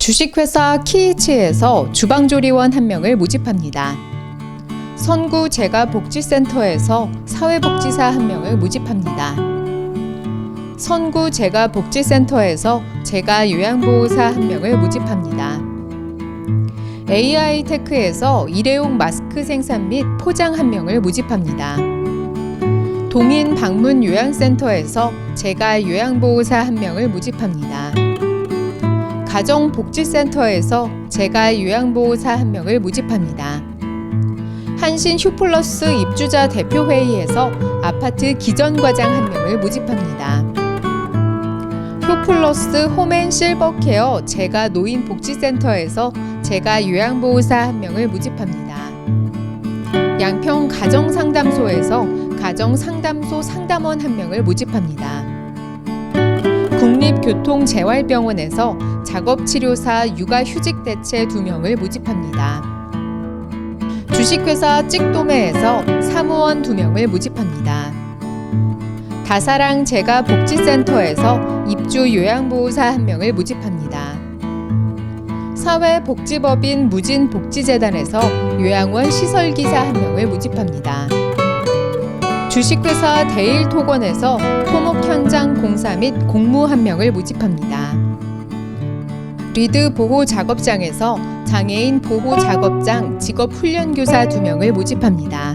주식회사 키이치에서 주방조리원 한 명을 모집합니다. 선구 재가복지센터에서 사회복지사 한 명을 모집합니다. 선구 재가복지센터에서 재가요양보호사 한 명을 모집합니다. AI 테크에서 일회용 마스크 생산 및 포장 한 명을 모집합니다. 동인 방문 요양센터에서 재가 요양보호사 한 명을 모집합니다. 가정복지센터에서 재가 요양보호사 한 명을 모집합니다. 한신 휴플러스 입주자 대표회의에서 아파트 기전과장 한 명을 모집합니다. 효플러스 홈앤 실버케어 재가 노인복지센터에서 재가 요양보호사 한 명을 모집합니다. 양평 가정상담소에서 가정상담소 상담원 한 명을 모집합니다. 국립교통재활병원에서 작업치료사 육아휴직대체 두 명을 모집합니다. 주식회사 찍도매에서 사무원 두 명을 모집합니다. 다사랑 재가복지센터에서 입주 요양보호사 한 명을 모집합니다. 사회복지법인 무진복지재단에서 요양원 시설기사 한 명을 모집합니다. 주식회사 데일토건에서 토목 현장 공사 및 공무 한 명을 모집합니다. 리드 보호 작업장에서 장애인 보호 작업장 직업 훈련 교사 두 명을 모집합니다.